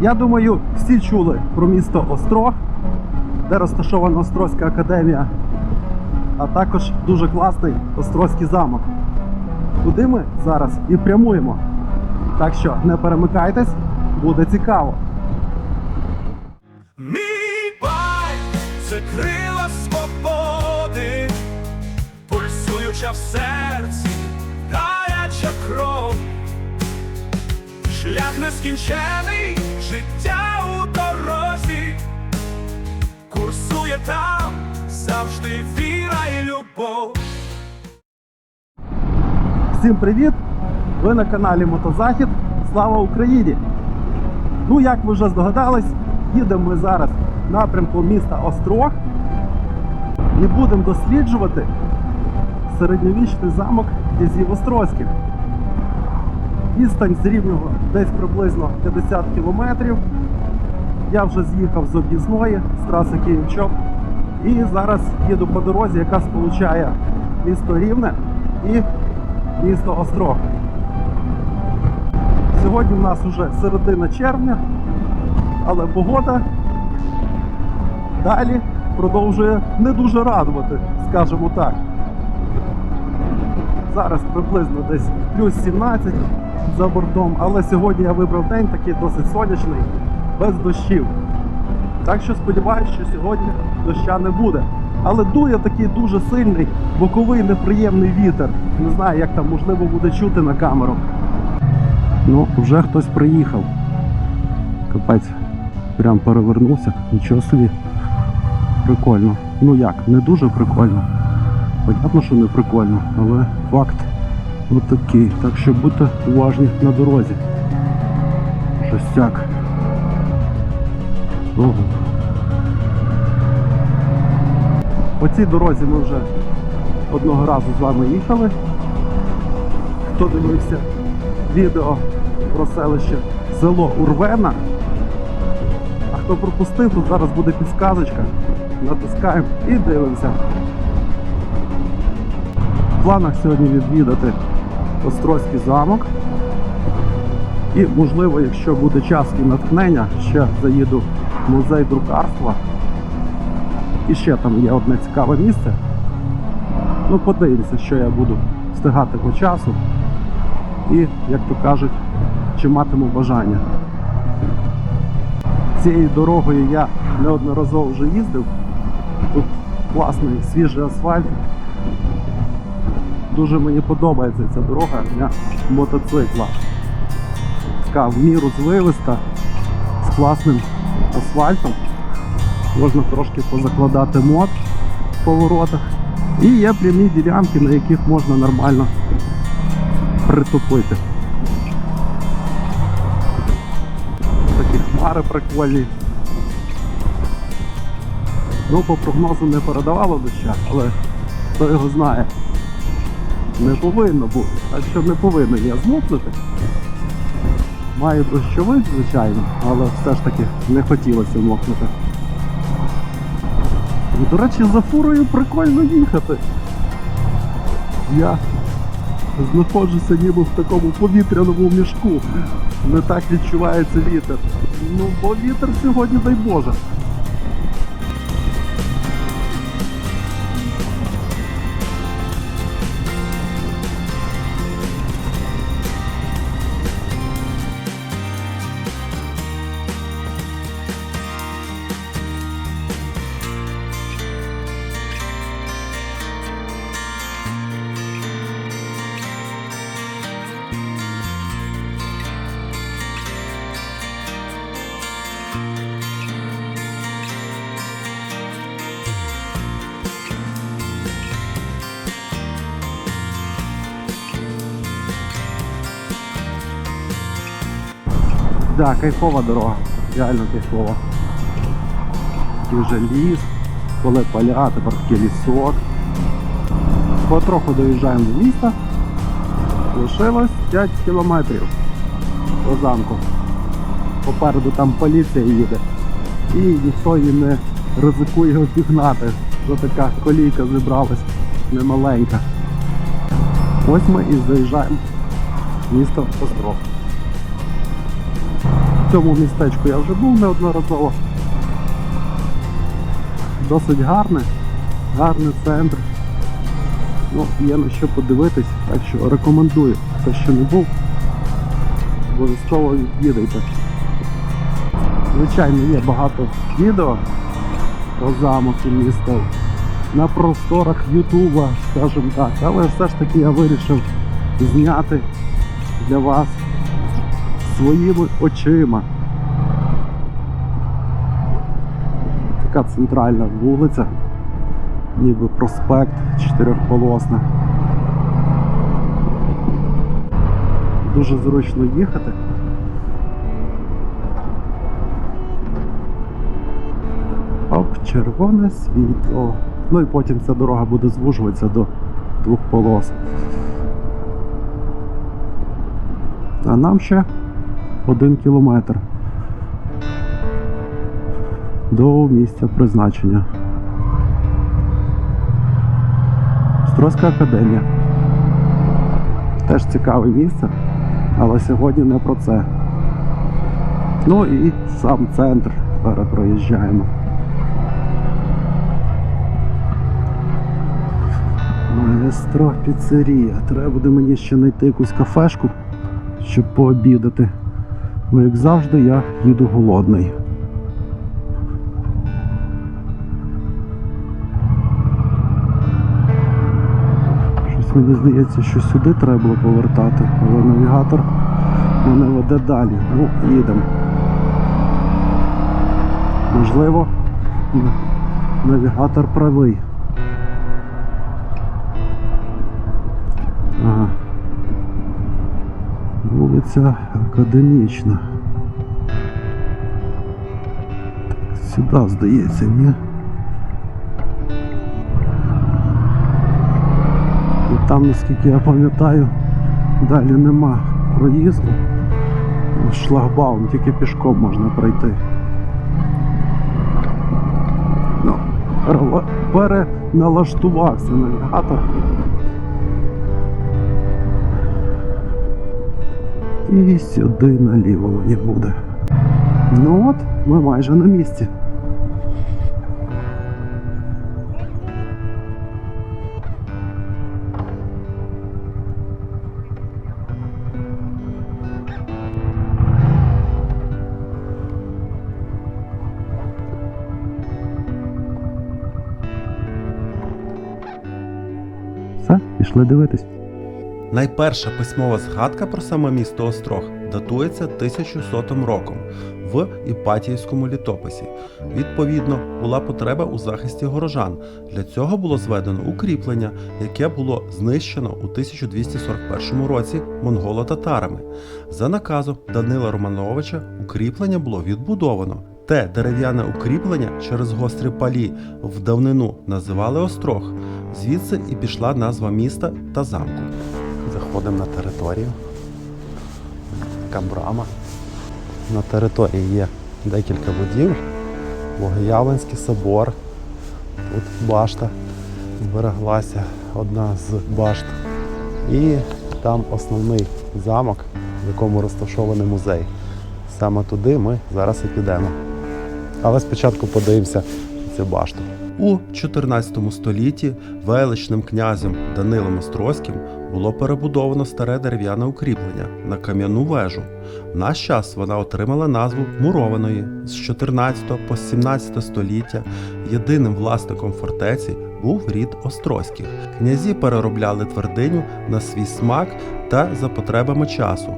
Я думаю, всі чули про місто Острог, де розташована Острозька академія, а також дуже класний Острозький замок. Куди ми зараз і прямуємо. Так що не перемикайтесь, буде цікаво. Мій байк це крила свободи, пульсуюча в шлях нескінчений, життя у дорозі, курсує там завжди віра і любов. Всім привіт! Ви на каналі Мотозахід. Слава Україні! Ну, як ви вже здогадались, їдемо ми зараз в напрямку міста Острог і будемо досліджувати середньовічний замок князів Острозьких. Відстань з рівного десь приблизно 50 кілометрів. Я вже з'їхав з об'їзної з траси Київ-Чоп. І зараз їду по дорозі, яка сполучає місто Рівне і місто Острог. Сьогодні в нас вже середина червня, але погода далі продовжує не дуже радувати, скажімо так. Зараз приблизно десь плюс 17 за бортом, але сьогодні я вибрав день такий досить сонячний, без дощів. Так що сподіваюся, що сьогодні доща не буде. Але дує такий дуже сильний боковий неприємний вітер. Не знаю, як там можливо буде чути на камеру. Ну, вже хтось приїхав. Капець, прям перевернувся. Нічого собі. Прикольно. Ну як, не дуже прикольно. Понятно, що не прикольно, але факт отакий. Так що будьте уважні на дорозі. Жестяк. Ого. По цій дорозі ми вже одного разу з вами їхали. Хто дивився відео про селище село Урвена. А хто пропустив, тут зараз буде підсказочка. Натискаємо і дивимося. В планах сьогодні відвідати Острозький замок. І, можливо, якщо буде час і натхнення, ще заїду в музей друкарства. І ще там є одне цікаве місце. Ну, подивимося, що я буду встигати по часу. І, як то кажуть, чи матиму бажання. Цією дорогою я неодноразово вже їздив. Тут класний свіжий асфальт. Дуже мені подобається ця дорога для мотоцикла. Така в міру звивиста, з класним асфальтом. Можна трошки позакладати мод в поворотах. І є прямі ділянки, на яких можна нормально притупити. Такі хмари прикольні. Ну, по прогнозу не передавало доща, але хто його знає. Не повинно бути. Так що не повинен я змокнути. Маю дощовик, звичайно, але все ж таки не хотілося мокнути. І, до речі, за фурою прикольно їхати. Я знаходжуся ніби в такому повітряному мішку. Не так відчувається вітер. Ну, бо вітер сьогодні, дай Боже. Кайфова дорога. Реально кайфова. Вже ліс, коли поля, тепер такий лісок. Потроху доїжджаємо до міста. Лишилось 5 кілометрів до замку. Попереду там поліція їде. І ніхто її не ризикує обігнати. Вже така колійка зібралась немаленька. Ось ми і заїжджаємо в місто Острог. В цьому містечку я вже був неодноразово. Досить гарне, гарний центр. Ну, є на що подивитись, так що рекомендую, хто ще не був, обов'язково відвідайте. Звичайно, є багато відео про замок і місто на просторах Ютуба, скажімо так, але все ж таки я вирішив зняти для вас своїми очима. Така центральна вулиця, ніби проспект чотирьохполосна. Дуже зручно їхати. Оп, червоне світло. Ну і потім ця дорога буде звужуватися до двох полос. А нам ще один кілометр до місця призначення. Острозька академія. Теж цікаве місце, але сьогодні не про це. Ну і сам центр перепроїжджаємо. Маестро піцерія. Треба буде мені ще знайти якусь кафешку, щоб пообідати. Бо як завжди я їду голодний. Щось мені здається, що сюди треба було повертати, але навігатор мене веде далі. Ну, їдемо. Можливо, навігатор правий. Вулиця Академічна. Так, сюди, здається, ні. І там, наскільки я пам'ятаю, далі нема проїзду. Шлагбаум, тільки пішком можна пройти. Ну, переналаштувався навігатор. І сюди наліво мені буде. Ну от, ми майже на місці. Все, пішли дивитись. Найперша письмова згадка про саме місто Острог датується 1100 роком в Іпатіївському літописі. Відповідно, була потреба у захисті горожан. Для цього було зведено укріплення, яке було знищено у 1241 році монголо-татарами. За наказом Данила Романовича укріплення було відбудовано. Те дерев'яне укріплення через гострі палі в давнину називали Острог. Звідси і пішла назва міста та замку. Заходимо на територію. Така брама. На території є декілька будівель. Богоявленський собор. Тут башта збереглася, одна з башт. І там основний замок, в якому розташований музей. Саме туди ми зараз і підемо. Але спочатку подивимося цю башту. У 14 столітті величним князем Данилом Острозьким було перебудовано старе дерев'яне укріплення на кам'яну вежу. В наш час вона отримала назву мурованої. З 14 по 17 століття єдиним власником фортеці був рід Острозьких. Князі переробляли твердиню на свій смак та за потребами часу.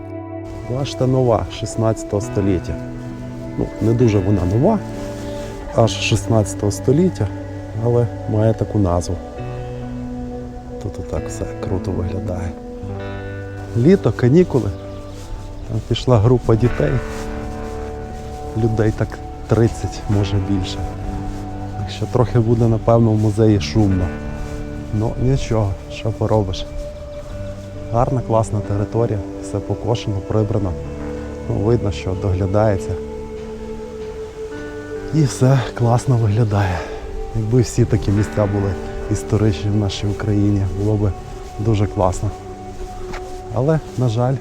Башта нова 16 століття. Ну, не дуже вона нова, аж 16 століття, але має таку назву. Тут отак все круто виглядає. Літо, канікули. Там пішла група дітей. Людей так 30, може більше. Так що трохи буде, напевно, в музеї шумно. Ну нічого, що поробиш. Гарна, класна територія, все покошено, прибрано. Ну, видно, що доглядається. І все класно виглядає. Якби всі такі місця були історичні в нашій Україні, було б дуже класно. Але, на жаль,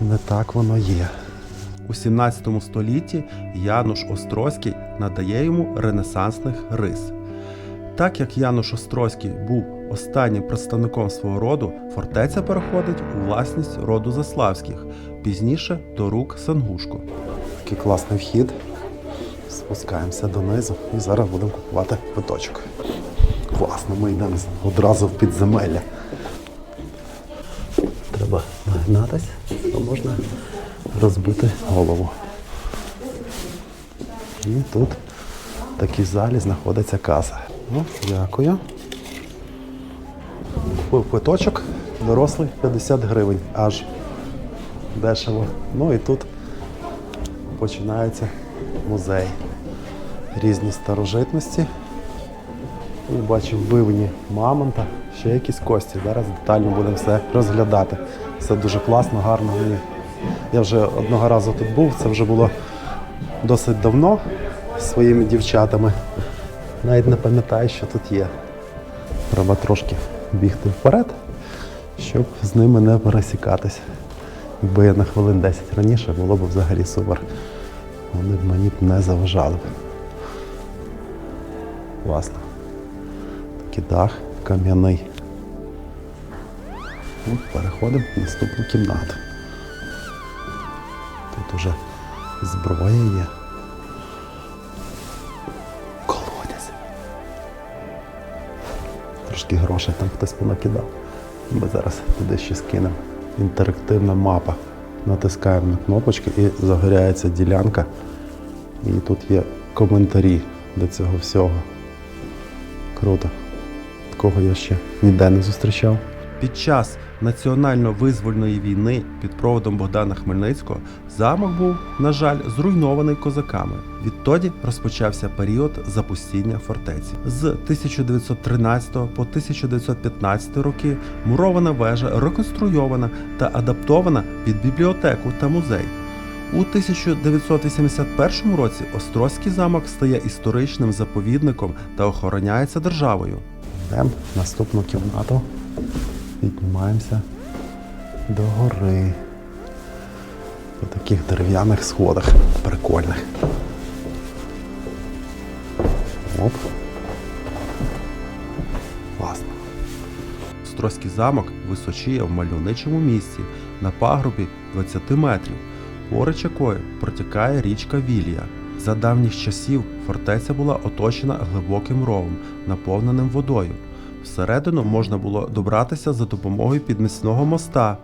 не так воно є. У 17 столітті Януш Острозький надає йому ренесансних рис. Так як Януш Острозький був останнім представником свого роду, фортеця переходить у власність роду Заславських, пізніше до рук Сангушко. Такий класний вхід. Спускаємося донизу і зараз будемо купувати квиточок. Класно, ми йдемо одразу в підземелля. Треба нагнатись, то можна розбити голову. І тут в такій залі знаходиться каса. Ну, дякую. Квиточок, дорослий 50 гривень, аж дешево. Ну і тут починається музей. Різні старожитності. І бачив вивні мамонта, ще якісь кості. Зараз детально будемо все розглядати. Все дуже класно, гарно. Мені. Я вже одного разу тут був, це вже було досить давно зі своїми дівчатами. Навіть не пам'ятаю, що тут є. Треба трошки бігти вперед, щоб з ними не пересікатись. Якби я на хвилин 10 раніше, було б взагалі супер. Вони б мені б не заважали. Класно. Такий дах кам'яний. Ну, Переходимо в наступну кімнату. Тут уже зброя є. Колодязь. Трошки грошей там хтось понакидав. Ми зараз туди ще скинемо. Інтерактивна мапа. Натискаємо на кнопочки і загоряється ділянка. І тут є коментарі до цього всього. Круто. Такого я ще ніде не зустрічав. Під час національно-визвольної війни під проводом Богдана Хмельницького замок був, на жаль, зруйнований козаками. Відтоді розпочався період запустіння фортеці. З 1913 по 1915 роки мурована вежа реконструйована та адаптована під бібліотеку та музей. У 1981 році Острозький замок стає історичним заповідником та охороняється державою. Йдемо в наступну кімнату. Піднімаємося до гори. По таких дерев'яних сходах прикольних. Оп. Класно. Острозький замок височіє в мальовничому місці на пагорбі 20 метрів, поруч якої протікає річка Вілія. За давніх часів фортеця була оточена глибоким ровом, наповненим водою. Всередину можна було добратися за допомогою підмісного моста.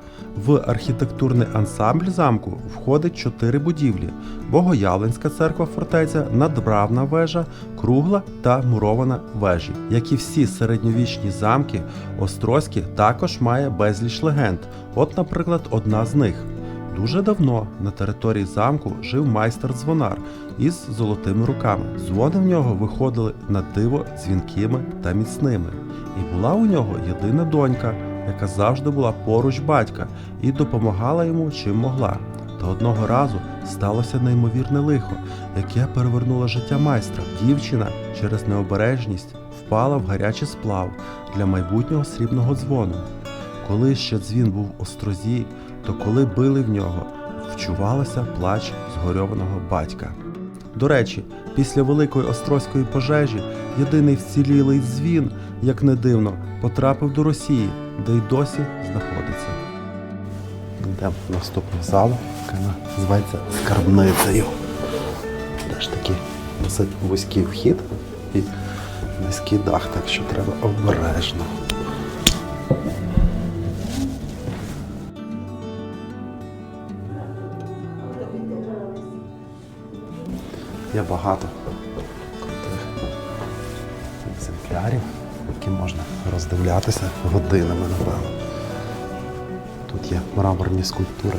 В архітектурний ансамбль замку входить чотири будівлі: Богоявленська церква фортеця, надбравна вежа, кругла та мурована вежі. Як і всі середньовічні замки, Острозькі також має безліч легенд. От, наприклад, одна з них. Дуже давно на території замку жив майстер-дзвонар із золотими руками. Дзвони в нього виходили на диво дзвінкими та міцними. І була у нього єдина донька, яка завжди була поруч батька і допомагала йому чим могла. Та одного разу сталося неймовірне лихо, яке перевернуло життя майстра. Дівчина через необережність впала в гарячий сплав для майбутнього срібного дзвону. Коли ще дзвін був у острозі, то коли били в нього, вчувалося плач згорьованого батька. До речі, після великої острозької пожежі єдиний вцілілий дзвін, як не дивно, потрапив до Росії, де й досі знаходиться. Йдемо в наступну залу, яка називається скарбницею. Теж такий досить вузький вхід і низький дах, так що треба обережно. Багато крутих екземплярів, які можна роздивлятися годинами, напевно. Тут є мраморні скульптури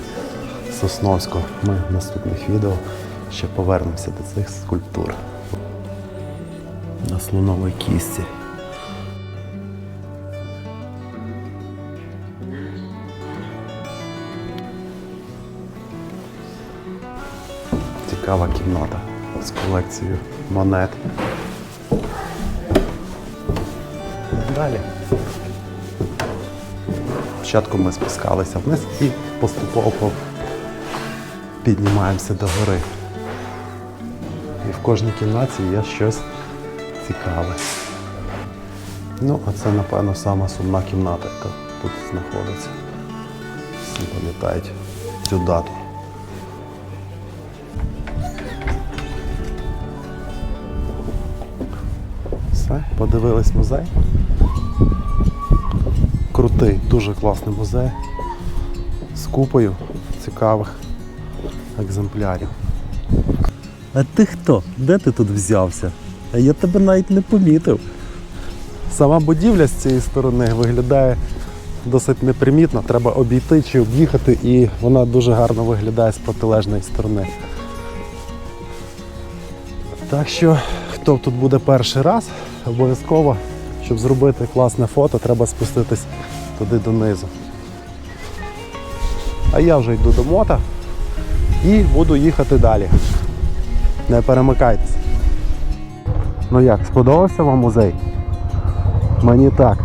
Сосновського. Ми в наступних відео ще повернемося до цих скульптур. На слоновій кісті. Цікава кімната з колекцією монет. Далі. Спочатку ми спускалися вниз і поступово піднімаємося до гори. І в кожній кімнаті є щось цікаве. Ну, а це, напевно, сама сумна кімната, яка тут знаходиться. Всі пам'ятають цю дату. Подивились музей. Крутий, дуже класний музей з купою цікавих екземплярів. А ти хто? Де ти тут взявся? А я тебе навіть не помітив. Сама будівля з цієї сторони виглядає досить непримітно. Треба обійти чи об'їхати, і вона дуже гарно виглядає з протилежної сторони. Так що, хто тут буде перший раз, обов'язково, щоб зробити класне фото, треба спуститись туди донизу. А я вже йду до мота і буду їхати далі. Не перемикайтесь. Ну як, сподобався вам музей? Мені так.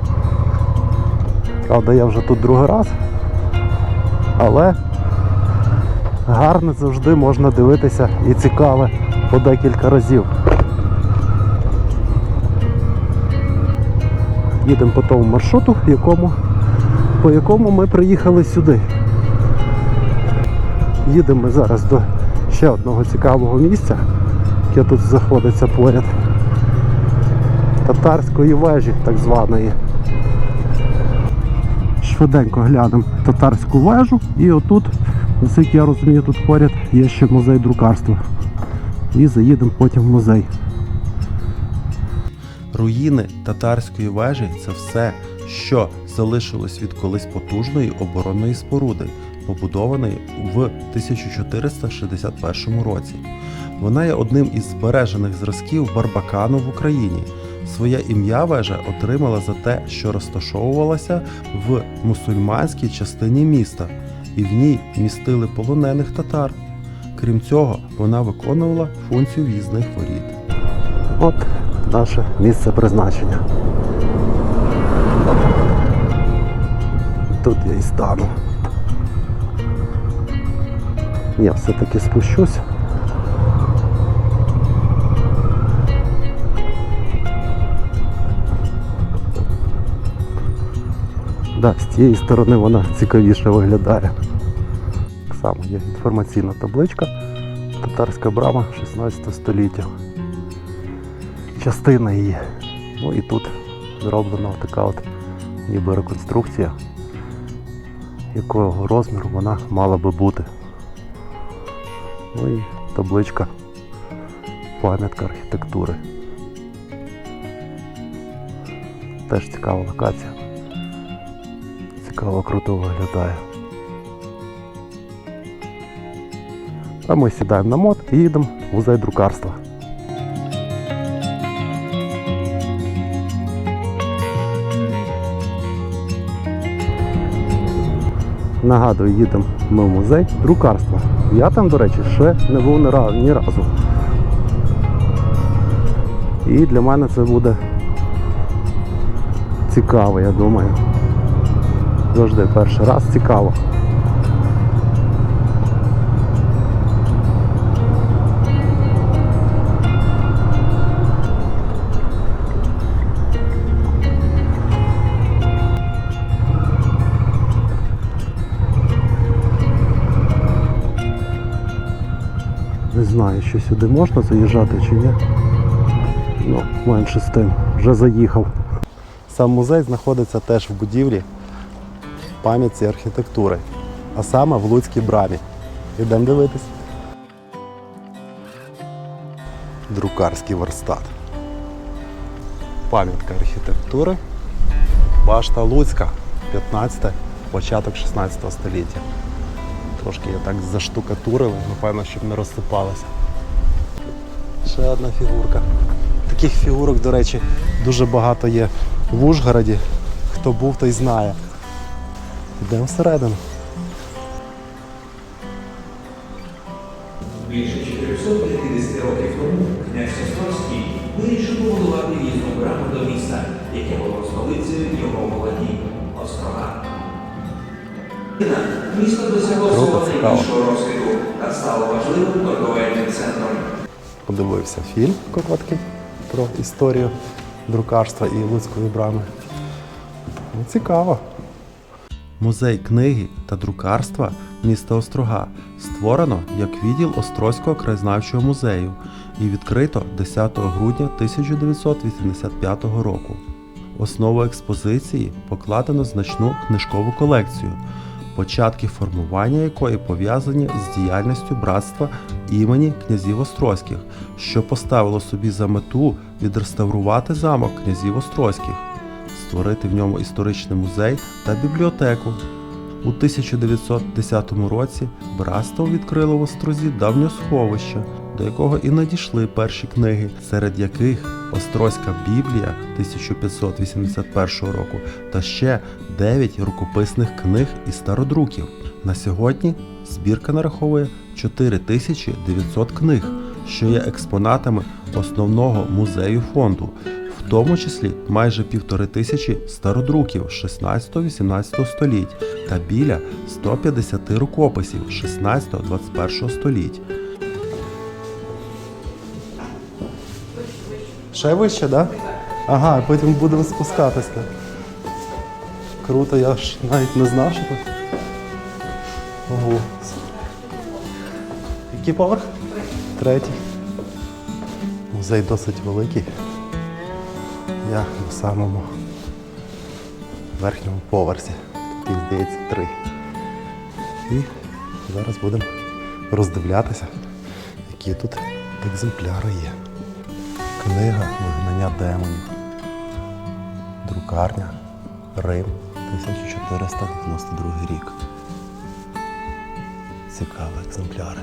Правда, я вже тут другий раз. Але гарно завжди можна дивитися і цікаве по декілька разів. Їдемо по тому маршруту, якому, по якому ми приїхали сюди. Їдемо ми зараз до ще одного цікавого місця, яке тут знаходиться поряд. Татарської вежі, так званої. Швиденько глянемо татарську вежу і отут, наскільки я розумію, тут поряд є ще музей друкарства. І заїдемо потім в музей. Руїни татарської вежі це все, що залишилось від колись потужної оборонної споруди, побудованої в 1461 році. Вона є одним із збережених зразків Барбакану в Україні. Своє ім'я вежа отримала за те, що розташовувалася в мусульманській частині міста, і в ній містили полонених татар. Крім цього, вона виконувала функцію в'їзних воріт. От наше місце призначення. Тут я і стану. Я все-таки спущусь. Да, з цієї сторони вона цікавіше виглядає. Само є інформаційна табличка. Татарська брама 16 століття частина її. Ну і тут зроблена така от ніби реконструкція, якого розміру вона мала би бути. Ну і табличка пам'ятка архітектури. Теж цікава локація. Цікаво круто виглядає. А ми сідаємо на мод і їдемо в музей друкарства. Нагадую, їдемо ми в музей друкарства. Я там, до речі, ще не був ні разу. І для мене це буде цікаво, я думаю. Завжди перший раз цікаво. Знаю, що сюди можна заїжджати чи ні. Ну, менше з тим, вже заїхав. Сам музей знаходиться теж в будівлі пам'ятці архітектури, а саме в Луцькій брамі. Ідемо дивитись. Друкарський верстат. Пам'ятка архітектури. Башта Луцька, 15 початок 16 століття. Трошки я так заштукатурили, напевно, щоб не розсипалася. Ще одна фігурка. Таких фігурок, до речі, дуже багато є в Ужгороді. Хто був, той знає. Йдемо всередину. Більше Місто досягло цікаво. найбільшого розквіту та та стало важливим торговельним центром. Подивився фільм короткий про історію друкарства і Луцької брами. Ну, цікаво. Музей книги та друкарства міста Острога створено як відділ Острозького краєзнавчого музею і відкрито 10 грудня 1985 року. Основу експозиції покладено значну книжкову колекцію, початки формування якої пов'язані з діяльністю братства імені князів Острозьких, що поставило собі за мету відреставрувати замок князів Острозьких створити в ньому історичний музей та бібліотеку. У 1910 році братство відкрило в Острозі давнє сховище, до якого і надійшли перші книги, серед яких Острозька Біблія 1581 року та ще 9 рукописних книг і стародруків. На сьогодні збірка нараховує 4900 книг, що є експонатами основного музею фонду, в тому числі майже півтори тисячі стародруків 16-18 століть та біля 150 рукописів 16-21 століть. Ще вище, так? Да? Ага, потім будемо спускатися. Круто, я ж навіть не знав, що тут. Ого. Який поверх? Третій. Музей досить великий. Я на самому верхньому поверсі. Тут їх здається три. І зараз будемо роздивлятися, які тут екземпляри є. Книга Вигнання демонів. Друкарня. Рим 1492 рік. Цікаві екземпляри.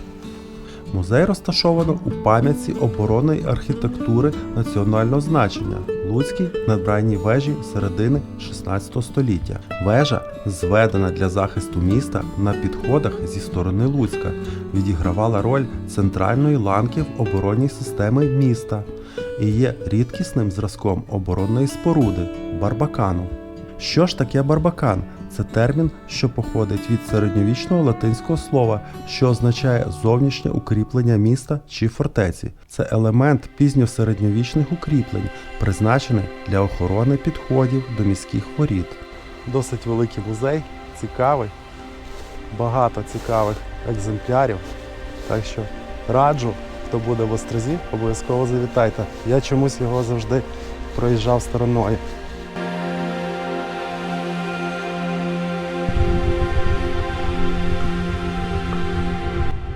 Музей розташовано у пам'ятці оборонної архітектури національного значення Луцькій надбранній вежі середини 16 століття. Вежа, зведена для захисту міста на підходах зі сторони Луцька, відігравала роль центральної ланки в оборонній системі міста і є рідкісним зразком оборонної споруди барбакану. Що ж таке барбакан? Це термін, що походить від середньовічного латинського слова, що означає зовнішнє укріплення міста чи фортеці. Це елемент пізньосередньовічних укріплень, призначений для охорони підходів до міських воріт. Досить великий музей, цікавий, багато цікавих екземплярів. Так що раджу, хто буде в Острозі, обов'язково завітайте. Я чомусь його завжди проїжджав стороною.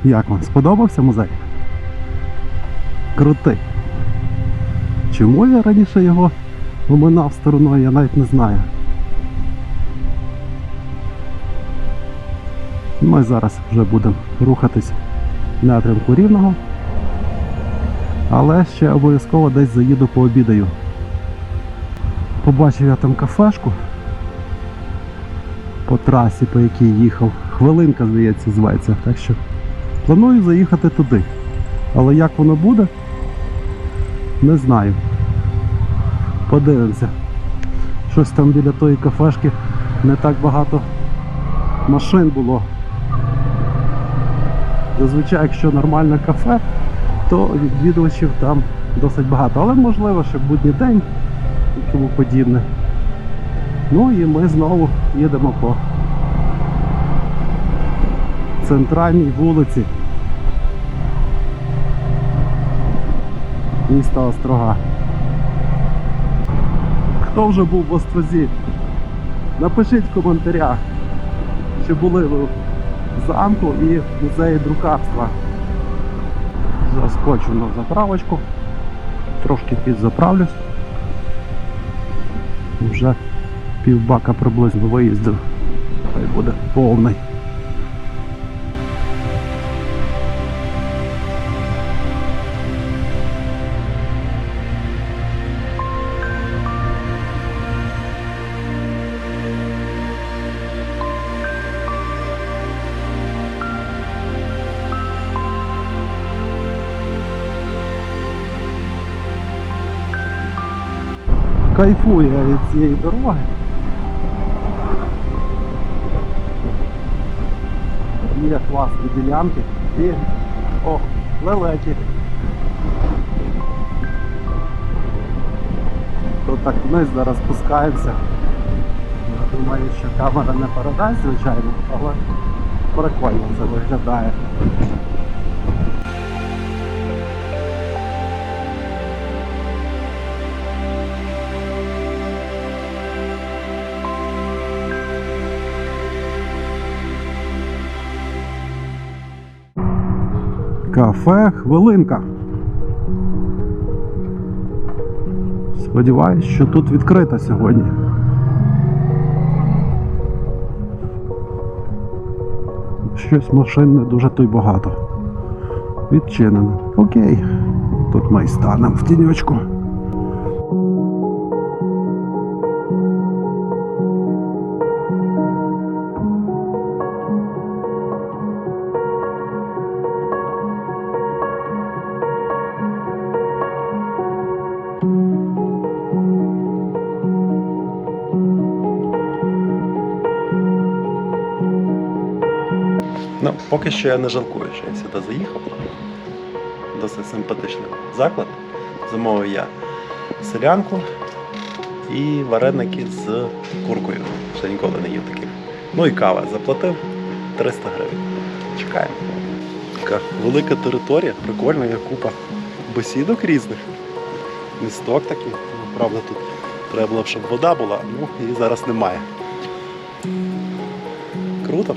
Як вам сподобався музей? Крутий. Чому я раніше його оминав стороною, я навіть не знаю. Ми зараз вже будемо рухатись в напрямку рівного. Але ще обов'язково десь заїду пообідаю. Побачив я там кафешку по трасі, по якій їхав. Хвилинка, здається, зветься. Так що планую заїхати туди. Але як воно буде, не знаю. Подивимося. Щось там біля тої кафешки не так багато машин було. Зазвичай, якщо нормальне кафе, то відвідувачів там досить багато. Але можливо, що будній день і тому подібне. Ну і ми знову їдемо по центральній вулиці міста Острога. Хто вже був в Острозі? Напишіть в коментарях, чи були ви в замку і в музеї друкарства. Заскочу на заправочку, трошки підзаправлюсь. Вже півбака приблизно виїздив. Хай буде повний. Кайфую я від цієї дороги. Є класні ділянки і о, лелеки. Тут так вниз зараз спускаємося. Я думаю, що камера не передасть, звичайно, але прикольно це виглядає. Кафе Хвилинка. Сподіваюсь, що тут відкрита сьогодні. Щось машин не дуже то й багато. Відчинено. Окей. Тут ми станемо в тіньочку. Поки що я не жалкую, що я сюди заїхав. Досить симпатичний заклад. Замовив я селянку і вареники з куркою. Ще ніколи не їв таких. Ну і кава. Заплатив 300 гривень. Чекаємо. Така велика територія, прикольна, є купа бесідок різних. Місток такий. Ну, Правда, тут треба було, щоб вода була, ну її зараз немає. Круто.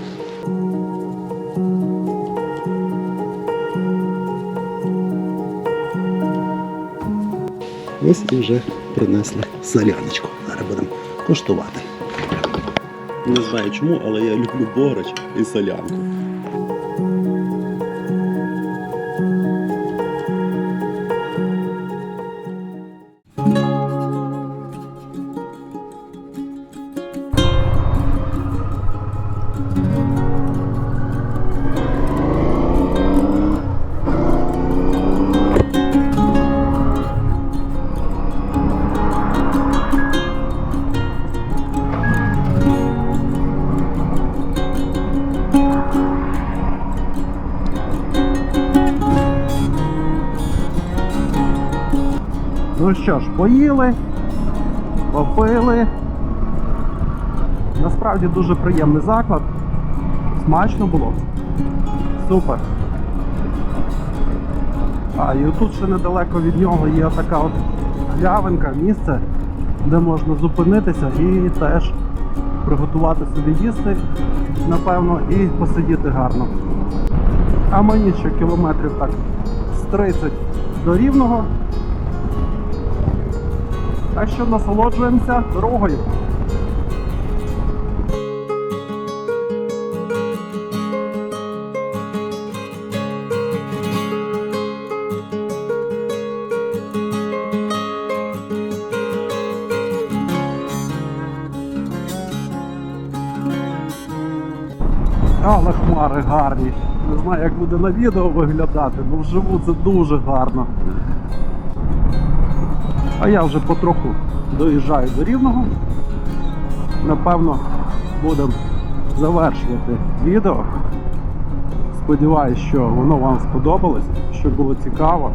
Ось і вже принесли соляночку. Зараз будемо куштувати. Не знаю чому, але я люблю бороч і солянку. Що ж, поїли, попили. Насправді дуже приємний заклад. Смачно було. Супер. А і тут ще недалеко від нього є така от галявинка, місце, де можна зупинитися і теж приготувати собі їсти, напевно, і посидіти гарно. А мені ще кілометрів так з 30 до рівного. Так що насолоджуємося дорогою. Але хмари гарні. Не знаю, як буде на відео виглядати, але вживу це дуже гарно. А я вже потроху доїжджаю до рівного. Напевно, будемо завершувати відео. Сподіваюсь, що воно вам сподобалось, що було цікаво.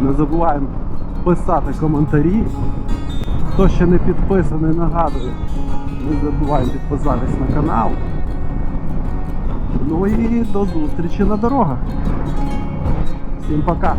Не забуваємо писати коментарі. Хто ще не підписаний, нагадую, не забуваємо підписатись на канал. Ну і до зустрічі на дорогах. Всім пока!